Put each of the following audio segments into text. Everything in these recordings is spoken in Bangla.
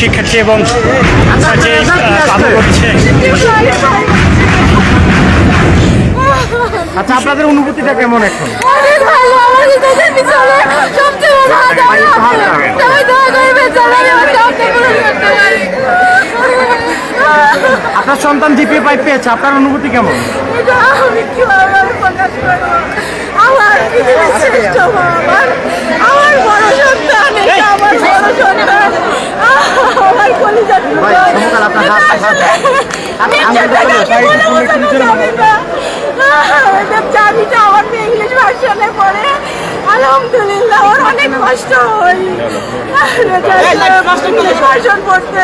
শিক্ষার্থী এবং যে বাবু করছে। আচ্ছা আপনাদের অনুভূতিটা কেমন এখন? অনেক ভালো আমাদের দেশের পিছনে সবচেয়ে বড় হাত আমার সবাই দোয়া করবেন যেন আমি আমার স্বপ্ন পূরণ করতে পারি। আপনার সন্তান জিপিএ পাইপ পেয়েছে আপনার অনুভূতি কেমন? এটা আমি কীভাবে আর প্রকাশ করব? আমার পৃথিবীর শ্রেষ্ঠ আমার আমার বড় সন্তান। আমার বড় সন্তান আমার কলিজার চাবিটা আমার ইংলিশ ভার্সনে পড়ে। আলহামদুলিল্লাহ ওর অনেক কষ্ট হয়। ইংলিশ ভার্সন পড়তে।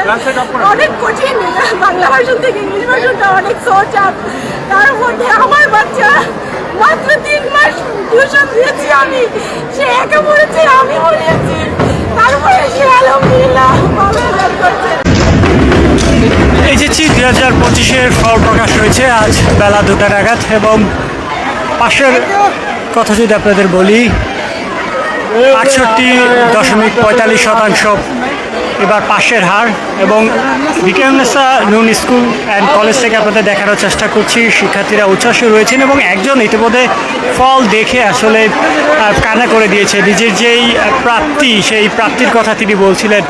অনেক কঠিন বাংলা ভার্সন থেকে ইংলিশ ভার্সনটা অনেক সহজ আর তার মধ্যে আমার বাচ্চা মাত্র তিন মাস টিউশন দিয়েছি আমি। সে একে পড়েছে আমি পড়িয়েছি এই যে দুই হাজার পঁচিশের ফল প্রকাশ হয়েছে, আজ বেলা দুটা নাগাদ, এবং পাশের কথা যদি আপনাদের বলি, আটষট্টি দশমিক পঁয়তাল্লিশ শতাংশ এবার পাশের হার এবং বিকেনেসা নুন স্কুল অ্যান্ড কলেজ থেকে আপনাদের দেখানোর চেষ্টা করছি। শিক্ষার্থীরা উচ্ছ্বাসে রয়েছেন এবং একজন ইতিমধ্যে ফল দেখে আসলে কানা করে দিয়েছে। নিজের যেই প্রাপ্তি, সেই প্রাপ্তির কথা তিনি বলছিলেন।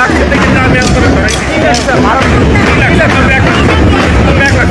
লাখ থেকে আমি আপনারা ধরাই দিচ্ছি তিন লাখ আমরা এখন আমরা এখন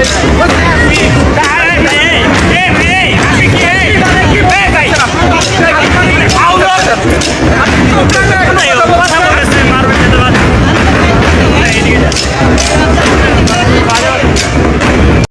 Let's go.